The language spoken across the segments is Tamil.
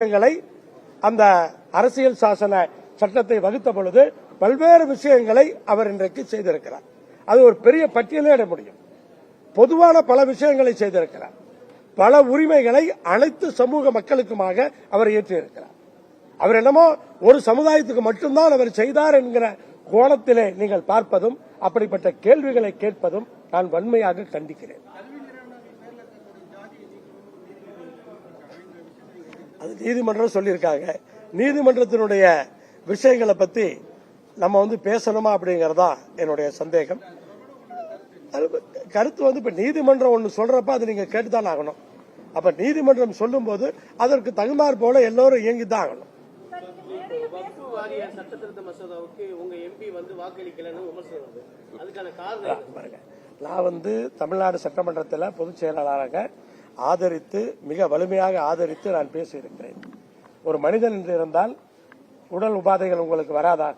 விஷயங்களை அந்த அரசியல் சாசன சட்டத்தை வகுத்த பொழுது பல்வேறு விஷயங்களை அவர் இன்றைக்கு செய்திருக்கிறார். அது ஒரு பெரிய பட்டியலே இட முடியும். பொதுவான பல விஷயங்களை செய்திருக்கிறார். பல உரிமைகளை அனைத்து சமூக மக்களுக்குமாக அவர் ஏற்றியிருக்கிறார். அவர் என்னமோ ஒரு சமுதாயத்துக்கு மட்டும்தான் அவர் செய்தார் என்கிற கோணத்திலே நீங்கள் பார்ப்பதும் அப்படிப்பட்ட கேள்விகளை கேட்பதும் நான் வன்மையாக கண்டிக்கிறேன். அது நீதிமன்றம் சொல்லியிருக்காங்க. நீதிமன்றத்தினுடைய விஷயங்களை பத்தி நம்ம வந்து பேசணுமா அப்படிங்கறதா என்னுடைய சந்தேகம். கருத்து வந்து இப்ப நீதிமன்றம் ஒன்னு சொல்றப்ப அதை நீங்க கேட்டுதான் ஆகணும். அப்ப நீதிமன்றம் சொல்லும்போது அதற்கு தகுமாறு போல எல்லோரும் ஆகணும். காரணம் என்ன? பாருங்க. நான் வந்து தமிழ்நாடு சட்டமன்றத்தில் பொதுச் செயலாளராக ஆதரித்து மிக வலிமையாக ஆதரித்து நான் பேசியிருக்கிறேன். ஒரு மனிதன் என்று இருந்தால் உடல் உபாதைகள் உங்களுக்கு வராதா?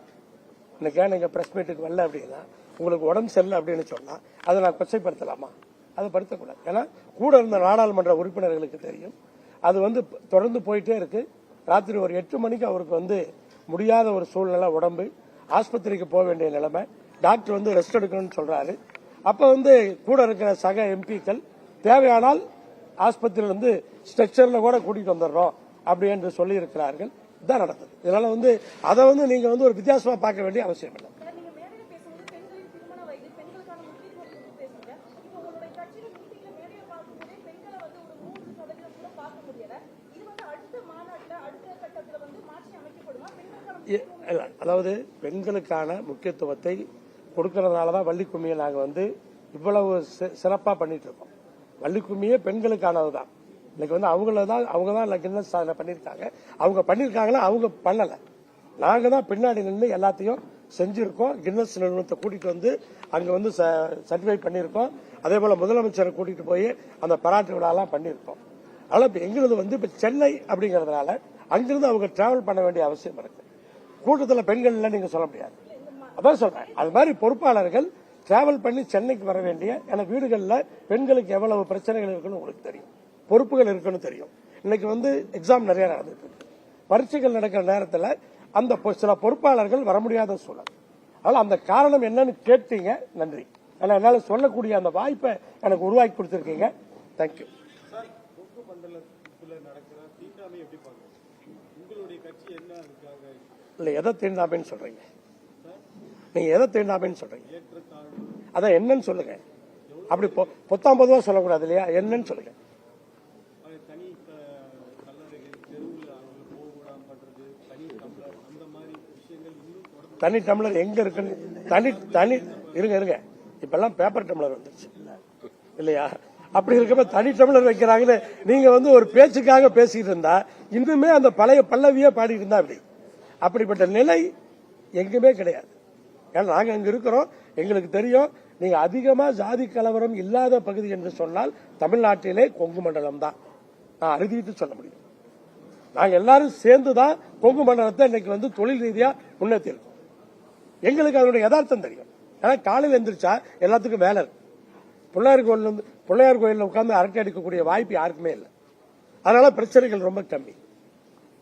இன்னைக்கு நீங்கள் பிரஸ் மீட்டுக்கு வரல அப்படின்னா உங்களுக்கு உடம்பு சரியில்லை அப்படின்னு சொன்னால் அதை நான் கொச்சைப்படுத்தலாமா? அதை படுத்தக்கூடாது. ஏன்னா கூட இருந்த நாடாளுமன்ற உறுப்பினர்களுக்கு தெரியும். அது வந்து தொடர்ந்து போயிட்டே இருக்கு. ராத்திரி ஒரு எட்டு மணிக்கு அவருக்கு வந்து முடியாத ஒரு சூழ்நிலை உடம்பு. ஆஸ்பத்திரிக்கு போக வேண்டிய நிலைமை. டாக்டர் வந்து ரெஸ்ட் எடுக்கணும்னு சொல்றாரு. அப்ப வந்து கூட இருக்கிற சக எம்பிக்கள் தேவையானால் ஆஸ்பத்திரியில இருந்து ஸ்ட்ரெச்சர்ல கூட கூட்டிட்டு வந்துடுறோம் அப்படி என்று சொல்லி இருக்கிறார்கள் இதான் நடந்தது. இதனால வந்து அதை வந்து நீங்க வந்து ஒரு வித்தியாசமா பார்க்க வேண்டிய அவசியம் இல்லை. அதாவது பெண்களுக்கான முக்கியத்துவத்தை கொடுக்கறதுனால தான் வள்ளி கும்மியை நாங்க வந்து இவ்வளவு சி- சிறப்பா பண்ணிட்டு இருக்கோம். வள்ளி பெண்களுக்கானது தான் இன்னைக்கு வந்து அவங்கள தான் அவங்க தான் கின்னஸ் சாதனை பண்ணியிருக்காங்க. அவங்க பண்ணியிருக்காங்களா அவங்க பண்ணல. நாங்க தான் பின்னாடி நின்று எல்லாத்தையும் செஞ்சிருக்கோம். கின்னஸ் நிறுவனத்தை கூட்டிட்டு வந்து அங்க வந்து சர்டிஃபை பண்ணியிருக்கோம். அதே போல முதலமைச்சரை கூட்டிட்டு போய் அந்த பாராட்டு விழாலாம் பண்ணியிருக்கோம். அதனால இப்போ எங்களுது வந்து இப்ப சென்னை அப்படிங்கறதுனால அங்கிருந்து அவங்க டிராவல் பண்ண வேண்டிய அவசியம் இருக்கு. கூட்டத்தில் பெண்கள் நீங்கள் நீங்க சொல்ல முடியாது. அதான் சொல்றேன். அது மாதிரி பொறுப்பாளர்கள் டிராவல் பண்ணி சென்னைக்கு வர வேண்டிய ஏன்னா வீடுகள்ல பெண்களுக்கு எவ்வளவு பிரச்சனைகள் இருக்குன்னு உங்களுக்கு தெரியும். பொறுப்புகள் இருக்குன்னு தெரியும். இன்னைக்கு வந்து எக்ஸாம் நிறைய நடந்துட்டு இருக்கு. பரீட்சைகள் நடக்கிற நேரத்துல அந்த சில பொறுப்பாளர்கள் வர முடியாத சூழல். அதனால அந்த காரணம் என்னன்னு கேட்டீங்க நன்றி. ஆனா என்னால சொல்லக்கூடிய அந்த வாய்ப்பை எனக்கு உருவாக்கி கொடுத்திருக்கீங்க. தேங்க்யூ இல்ல எதை தீண்டாமைன்னு சொல்றீங்க? நீங்க எதை தீண்டாமைன்னு சொல்றீங்க? அதான் என்னன்னு சொல்லுங்க. அப்படி பொ- பொத்தாம் பொதுவா சொல்லக்கூடாது இல்லையா? என்னன்னு சொல்லுங்க. தனி தனி டம்ளர் தனி டம்ளர் எங்க இருக்குன்னு தனி தனி இருங்க இருங்க. இப்பெல்லாம் பேப்பர் டம்ளர் வந்துருச்சு. இல்லையா? அப்படி இருக்கப்ப தனி டம்ளர் வைக்கிறாங்கன்னு நீங்க வந்து ஒரு பேச்சுக்காக பேசிட்டு இருந்தா இன்னுமே அந்த பழைய பல்லவியே பாடிட்டு இருந்தா அப்படி. அப்படிப்பட்ட நிலை எங்குமே கிடையாது. ஏன்னா நாங்க அங்க இருக்கிறோம். எங்களுக்கு தெரியும். நீங்க அதிகமா ஜாதி கலவரம் இல்லாத பகுதி என்று சொன்னால் தமிழ்நாட்டிலே கொங்கு மண்டலம் தான். நான் அறுதிட்டு சொல்ல முடியும். நாங்க எல்லாரும் சேர்ந்து தான் கொங்கு மண்டலத்தை இன்னைக்கு வந்து தொழில் ரீதியா முன்னேற்றிருக்கோம் எங்களுக்கு அதனுடைய யதார்த்தம் தெரியும். ஏன்னா காலையில் எந்திரிச்சா எல்லாத்துக்கும் வேலை இருக்கு. பிள்ளையார் கோயில் வந்து பிள்ளையார் கோயிலில் உட்கார்ந்து அரட்டை அடிக்கக்கூடிய வாய்ப்பு யாருக்குமே இல்லை. அதனால பிரச்சனைகள் ரொம்ப கம்மி.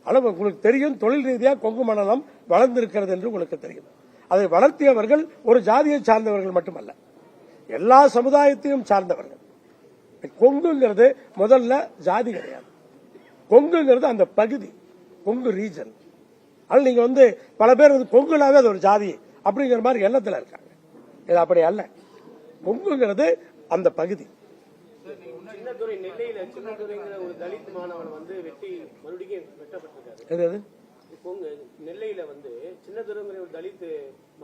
ஆனால் உங்களுக்கு தெரியும் தொழில் ரீதியாக கொங்கு மண்டலம் வளர்ந்திருக்கிறது என்று உங்களுக்கு தெரியும். அதை வளர்த்தியவர்கள் ஒரு ஜாதியை சார்ந்தவர்கள் மட்டுமல்ல. எல்லா சமுதாயத்தையும் சார்ந்தவர்கள். கொங்குங்கிறது முதல்ல ஜாதி கிடையாது. கொங்குங்கிறது அந்த பகுதி கொங்கு ரீஜன். அதனால நீங்க வந்து பல பேர் வந்து கொங்குனாவே அது ஒரு ஜாதி அப்படிங்கிற மாதிரி எண்ணத்துல இருக்காங்க. இது அப்படி அல்ல. கொங்குங்கிறது அந்த பகுதி. நெல்லையில சின்னதுரைங்கிற ஒரு தலித் மாணவன் வந்து வெட்டி மறுபடியும் வெட்டப்பட்டிருக்காரு. போங்க நெல்லையில வந்து சின்னதுரங்கிற ஒரு தலித்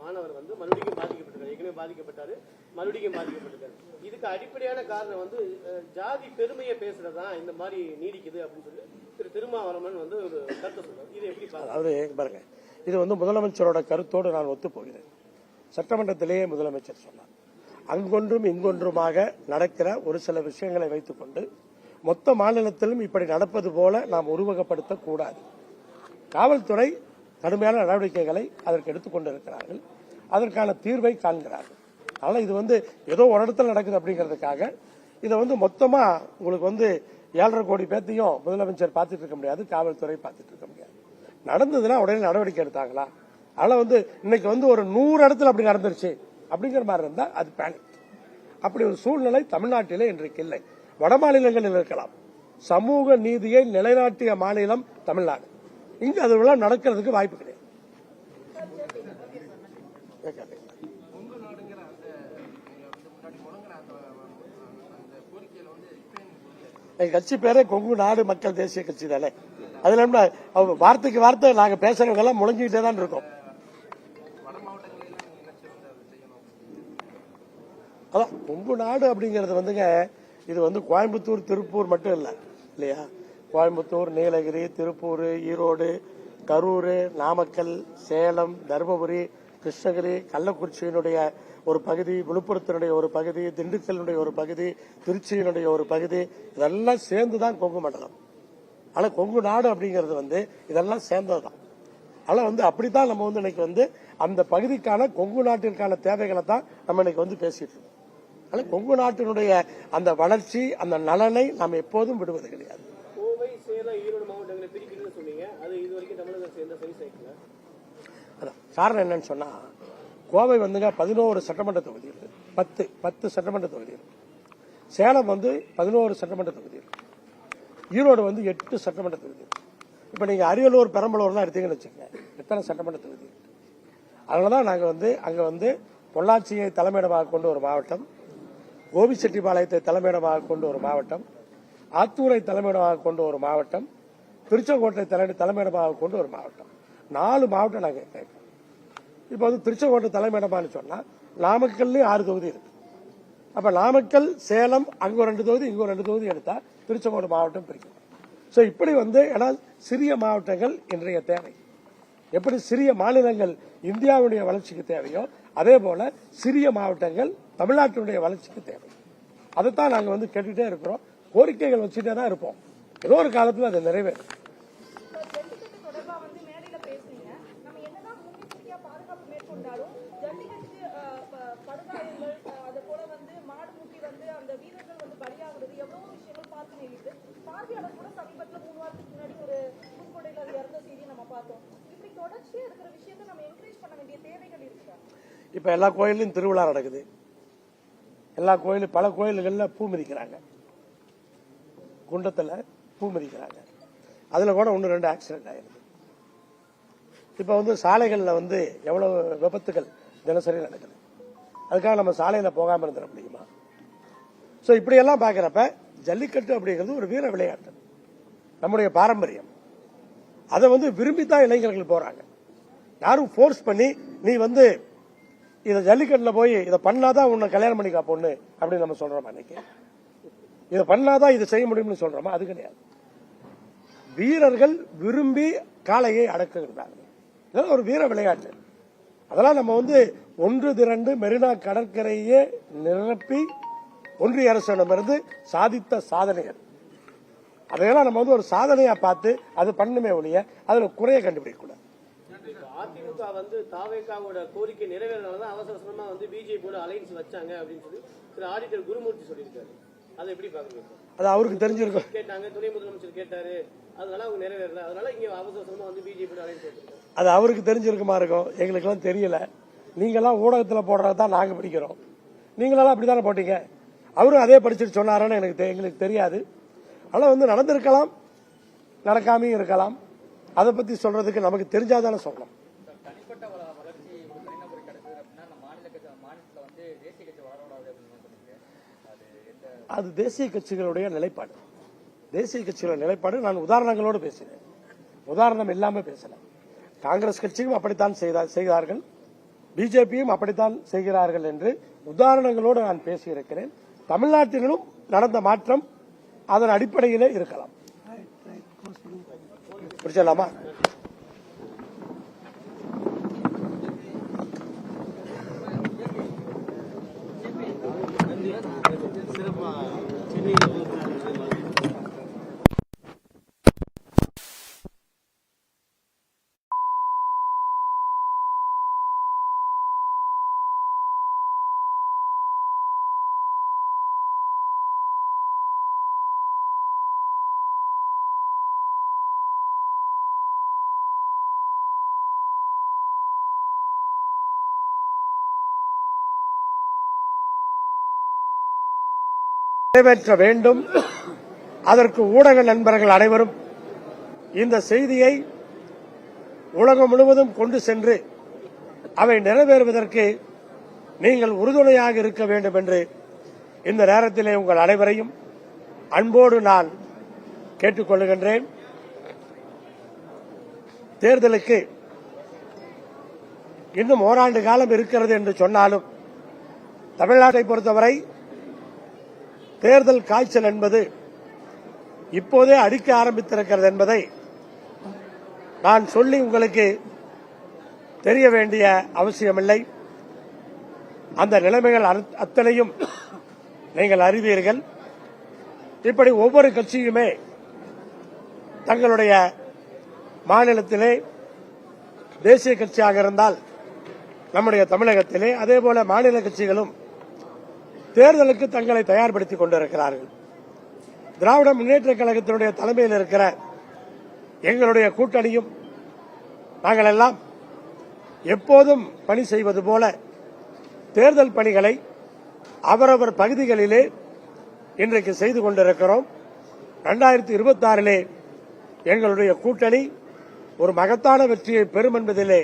மாணவர் வந்து மறுபடியும் பாதிக்கப்பட்டிருக்காரு. ஏற்கனவே பாதிக்கப்பட்டாரு மறுபடியும் பாதிக்கப்பட்டிருக்காரு. இதுக்கு அடிப்படையான காரணம் வந்து ஜாதி பெருமையை பேசுறதுதான் இந்த மாதிரி நீடிக்குது அப்படின்னு சொல்லி திரு திருமாவளவன் வந்து ஒரு கருத்தை சொல்றாரு. இது எப்படி பாக்குறீங்க? அதாவது பாருங்க. இது வந்து முதலமைச்சரோட கருத்தோடு நான் ஒத்து போகிறேன் சட்டமன்றத்திலேயே முதலமைச்சர் சொன்னார். அங்கொன்றும் இங்கொன்றுமாக நடக்கிற ஒரு சில விஷயங்களை வைத்துக்கொண்டு மொத்த மாநிலத்திலும் இப்படி நடப்பது போல நாம் உருவகப்படுத்தக்கூடாது. காவல்துறை கடுமையான நடவடிக்கைகளை அதற்கு எடுத்துக்கொண்டிருக்கிறார்கள் அதற்கான தீர்வை காண்கிறார்கள். அதனால் இது வந்து ஏதோ ஒரு இடத்துல நடக்குது அப்படிங்கிறதுக்காக இதை வந்து மொத்தமா உங்களுக்கு வந்து ஏழரை கோடி பேர்த்தையும் முதலமைச்சர் பார்த்துட்டு இருக்க முடியாது காவல்துறை பார்த்துட்டு இருக்க முடியாது. நடந்ததுன்னா உடனே நடவடிக்கை எடுத்தாங்களா? அதனால வந்து இன்னைக்கு வந்து ஒரு நூறு இடத்துல அப்படி நடந்துருச்சு அப்படிங்கிற மாதிரி இருந்தா அது பேனிக் அப்படி ஒரு சூழ்நிலை தமிழ்நாட்டிலே இன்றைக்கு இல்லை. வட மாநிலங்களில் இருக்கலாம். சமூக நீதியை நிலைநாட்டிய மாநிலம் தமிழ்நாடு. இங்கு அதெல்லாம் நடக்கிறதுக்கு வாய்ப்பு கிடையாது. எங்க கட்சி பேரே கொங்கு நாடு மக்கள் தேசிய கட்சி தானே. அதுல என்ன வார்த்தைக்கு வார்த்தை நாங்க பேசுறவங்க எல்லாம் முழங்கிட்டே தான் இருக்கோம். அதான் கொங்கு நாடு அப்படிங்கிறது வந்துங்க இது வந்து கோயம்புத்தூர் திருப்பூர் மட்டும் இல்லை இல்லையா? கோயம்புத்தூர் நீலகிரி திருப்பூர் ஈரோடு கரூர் நாமக்கல் சேலம் தருமபுரி கிருஷ்ணகிரி கள்ளக்குறிச்சியினுடைய ஒரு பகுதி விழுப்புரத்தினுடைய ஒரு பகுதி திண்டுக்கல்லுடைய ஒரு பகுதி திருச்சியினுடைய ஒரு பகுதி இதெல்லாம் சேர்ந்து தான் கொங்கு மண்டலம். ஆனா கொங்கு நாடு அப்படிங்கிறது வந்து இதெல்லாம் சேர்ந்ததுதான். ஆனா வந்து அப்படித்தான் நம்ம வந்து இன்னைக்கு வந்து அந்த பகுதிக்கான கொங்கு நாட்டிற்கான தேவைகளை தான் நம்ம இன்னைக்கு வந்து பேசிட்டு இருக்கோம். ஆனா கொங்கு நாட்டினுடைய அந்த வளர்ச்சி அந்த நலனை நாம் எப்போதும் விடுவது கிடையாது கோவை சேலம் ஈரோடு மாவட்டங்களை பிரிக்கணும்னு சொன்னீங்க அது இது வரைக்கும் தமிழக அரசு எந்த சரி சேர்க்கல அதான். காரணம் என்னன்னு சொன்னா கோவை வந்துங்க பதினோரு சட்டமன்ற தொகுதி இருக்கு. பத்து பத்து சட்டமன்ற தொகுதி இருக்கு. சேலம் வந்து பதினோரு சட்டமன்ற தொகுதி இருக்கு. ஈரோடு வந்து எட்டு சட்டமன்ற தொகுதி இருக்கு. இப்ப நீங்க அரியலூர் பெரம்பலூர்லாம் எடுத்தீங்கன்னு வச்சுக்கோங்க எத்தனை சட்டமன்ற தொகுதி இருக்கு? அதனாலதான் நாங்க வந்து அங்க வந்து பொள்ளாச்சியை தலைமையிடமாக கொண்டு ஒரு மாவட்டம் கோபிச்செட்டிப்பாளையத்தை தலைமையிடமாக கொண்டு ஒரு மாவட்டம் ஆத்தூரை தலைமையிடமாக கொண்டு ஒரு மாவட்டம் திருச்செங்கோட்டை தலை தலைமையிடமாக கொண்டு ஒரு மாவட்டம். நாலு மாவட்டம் நாங்கள் கேட்கிறோம் இப்போ வந்து திருச்செங்கோட்டை தலைமையிடமானு சொன்னால் நாமக்கல்லையும் ஆறு தொகுதி இருக்கு. அப்போ நாமக்கல் சேலம் அங்கே ஒரு ரெண்டு தொகுதி இங்கே ஒரு ரெண்டு தொகுதி எடுத்தால் திருச்செங்கோடு மாவட்டம் பிரிக்கும். ஸோ இப்படி வந்து ஏன்னா சிறிய மாவட்டங்கள் இன்றைய தேவை. எப்படி சிறிய மாநிலங்கள் இந்தியாவுடைய வளர்ச்சிக்கு தேவையோ அதே போல சிறிய மாவட்டங்கள் தமிழ்நாட்டினுடைய வளர்ச்சிக்கு தேவை. அதைத்தான் நாங்கள் வந்து கேட்டுகிட்டே இருக்கிறோம். கோரிக்கைகள் வச்சுட்டே தான் இருப்போம். ஏதோ ஒரு காலத்தில் அது நிறைவேறும் சார், ஜல்லிக்கட்டு தொடர்பா வந்து மேடையில பேசுனீங்க நம்ம என்னதான் முன்னெச்சரிக்கையா பாதுகாப்பு மேற்கொண்டாலும் ஜல்லிக்கட்டு அஹ், ப- படுகாயங்கள் அஹ், அது போல வந்து மாடு முட்டி வந்து அந்த வீரர்கள் வந்து பலியாகிறது எவ்வளவோ விஷயங்கள் பார்த்து நேரிட்டு பார்வையாளர் கூட சமீபத்துல மூணு வாரத்துக்கு முன்னாடி ஒரு புதுக்கோட்டையில அது இறந்த செய்தி நம்ம பார்த்தோம் இப்படி தொடர்ச்சியா இருக்கிற விஷயத்தை நம்ம என்கரேஜ் பண்ண வேண்டிய தேவைகள் இருக்குதா இப்ப எல்லா கோயிலையும் திருவிழா நடக்குது. எல்லா கோயிலும் பல கோயில்கள்ல பூ மிதிக்கிறாங்க. குண்டத்துல பூ மிதிக்கிறாங்க. அதுல கூட ஒன்று ரெண்டு ஆக்சிடென்ட் ஆயிருக்கு. இப்ப வந்து சாலைகள்ல வந்து எவ்வளவு விபத்துகள் தினசரி நடக்குது. அதுக்காக நம்ம சாலையில போகாம இருந்துட முடியுமா? சோ இப்படி எல்லாம் பாக்குறப்ப ஜல்லிக்கட்டு அப்படிங்கிறது ஒரு வீர விளையாட்டு. நம்முடைய பாரம்பரியம். அதை வந்து விரும்பித்தான் இளைஞர்கள் போறாங்க. யாரும் ஃபோர்ஸ் பண்ணி நீ வந்து இதை ஜல்லிக்கட்டில் போய் இதை பண்ணாதான் உன்னை கல்யாணம் பண்ணிக்கா பொண்ணு? அப்படின்னு நம்ம சொல்றோம் அன்னைக்கு இதை பண்ணாதான் இதை செய்ய முடியும்னு சொல்றோமா? அது கிடையாது. வீரர்கள் விரும்பி காளையை அடக்குகிறார்கள். ஒரு வீர விளையாட்டு. அதெல்லாம் நம்ம வந்து ஒன்று திரண்டு மெரினா கடற்கரையே நிரப்பி ஒன்றிய அரசிடமிருந்து சாதித்த சாதனைகள். அதையெல்லாம் நம்ம வந்து ஒரு சாதனையா பார்த்து அது பண்ணுமே ஒழிய அதுல குறைய கண்டுபிடிக்கக்கூடாது. அதிமுக வந்து தாவேக்காவோட கோரிக்கை நிறைவேறனாலதான் அவசர அவசரமா வந்து பிஜேபியோட அலைன்ஸ் வச்சாங்க அப்படின்னு சொல்லி திரு ஆடிட்டர் குருமூர்த்தி சொல்லியிருக்காரு. அதை எப்படி பாக்குறீங்க அது அவருக்கு தெரிஞ்சிருக்கும். கேட்டாங்க துணை முதலமைச்சர் கேட்டாரு. அதனால அவங்க நிறைவேறல. அதனால இங்க அவசர அவசரமா வந்து பிஜேபியோட அலைன்ஸ் அது அவருக்கு தெரிஞ்சிருக்குமா இருக்கும்? எங்களுக்கெல்லாம் தெரியல. நீங்கெல்லாம் ஊடகத்துல போடுறது தான் நாங்க படிக்கிறோம். நீங்களெல்லாம் அப்படித்தானே போட்டீங்க? அவரும் அதே படிச்சுட்டு சொன்னாருன்னு எனக்கு எங்களுக்கு தெரியாது. ஆனா வந்து நடந்திருக்கலாம் நடக்காமையும் இருக்கலாம். அதை பத்தி சொல்றதுக்கு நமக்கு தெரிஞ்சாதானே சொல்லணும். அது தேசிய கட்சிகளுடைய நிலைப்பாடு. தேசிய கட்சிகளோட நிலைப்பாடு நான் உதாரணங்களோடு பேசினேன் உதாரணம் இல்லாம பேசல. காங்கிரஸ் கட்சியும் அப்படித்தான் செய்தார்கள். பிஜேபியும் அப்படித்தான் செய்கிறார்கள் என்று உதாரணங்களோடு நான் பேசியிருக்கிறேன். தமிழ்நாட்டிலும் நடந்த மாற்றம் அதன் அடிப்படையிலே இருக்கலாம். 不是叫老妈。நிறைவேற்ற வேண்டும். அதற்கு ஊடக நண்பர்கள் அனைவரும் இந்த செய்தியை உலகம் முழுவதும் கொண்டு சென்று அவை நிறைவேறுவதற்கு நீங்கள் உறுதுணையாக இருக்க வேண்டும் என்று இந்த நேரத்திலே உங்கள் அனைவரையும் அன்போடு நான் கேட்டுக்கொள்கின்றேன். தேர்தலுக்கு இன்னும் ஓராண்டு காலம் இருக்கிறது என்று சொன்னாலும் தமிழ்நாட்டை பொறுத்தவரை தேர்தல் காய்ச்சல் என்பது இப்போதே அடிக்க ஆரம்பித்திருக்கிறது என்பதை நான் சொல்லி உங்களுக்கு தெரிய வேண்டிய அவசியமில்லை. அந்த நிலைமைகள் அத்தனையும் நீங்கள் அறிவீர்கள். இப்படி ஒவ்வொரு கட்சியுமே தங்களுடைய மாநிலத்திலே தேசிய கட்சியாக இருந்தால் நம்முடைய தமிழகத்திலே அதேபோல மாநில கட்சிகளும் தேர்தலுக்கு தங்களை தயார்படுத்திக் கொண்டிருக்கிறார்கள். திராவிட முன்னேற்ற கழகத்தினுடைய தலைமையில் இருக்கிற எங்களுடைய கூட்டணியும் நாங்கள் எல்லாம் எப்போதும் பணி செய்வது போல தேர்தல் பணிகளை அவரவர் பகுதிகளிலே இன்றைக்கு செய்து கொண்டிருக்கிறோம். இரண்டாயிரத்தி இருபத்தி ஆறிலே எங்களுடைய கூட்டணி ஒரு மகத்தான வெற்றியை பெறும் என்பதிலே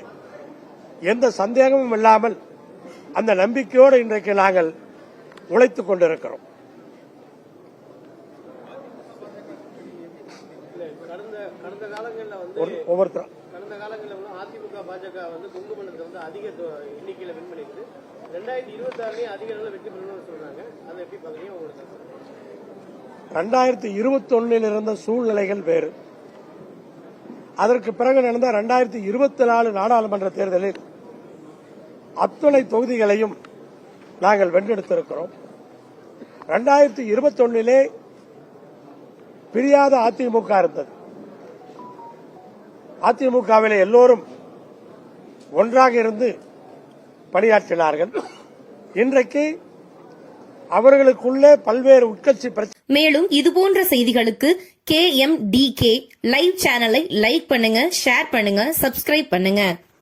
எந்த சந்தேகமும் இல்லாமல் அந்த நம்பிக்கையோடு இன்றைக்கு நாங்கள் உழைத்துக் கொண்டிருக்கிறோம். ஒவ்வொருத்தரும். கடந்த காலங்களில் அதிமுக பாஜக வந்து கொங்கு மண்டலத்தை வந்து அதிக தொ- எண்ணிக்கையில வின் பண்ணிஇருக்குது ரெண்டாயிரத்தி இருபத்தி ஆறுலயும் அதிக அளவில் வெற்றி பெறணும்னு சொல்றாங்க அதை எப்படி பாக்குறீங்க உங்களுக்கு ரெண்டாயிரத்தி இருபத்தி ஒன்னில் இருந்த சூழ்நிலைகள் வேறு. அதற்கு பிறகு நடந்த ரெண்டாயிரத்தி இருபத்தி நாலு நாடாளுமன்ற தேர்தலில் அத்துணை தொகுதிகளையும் நாங்கள் வென்றெடுத்திருக்கிறோம். ரெண்டாயிரத்தி இருபத்தொன்னிலே பிரியாத அதிமுக இருந்தது. அதிமுகவில் எல்லோரும் ஒன்றாக இருந்து பணியாற்றினார்கள். இன்றைக்கு அவர்களுக்குள்ளே பல்வேறு உட்கட்சி பிரச்சனை மேலும் இதுபோன்ற செய்திகளுக்கு K M D K live சேனலை லைக் பண்ணுங்க ஷேர் பண்ணுங்க சப்ஸ்கிரைப் பண்ணுங்க.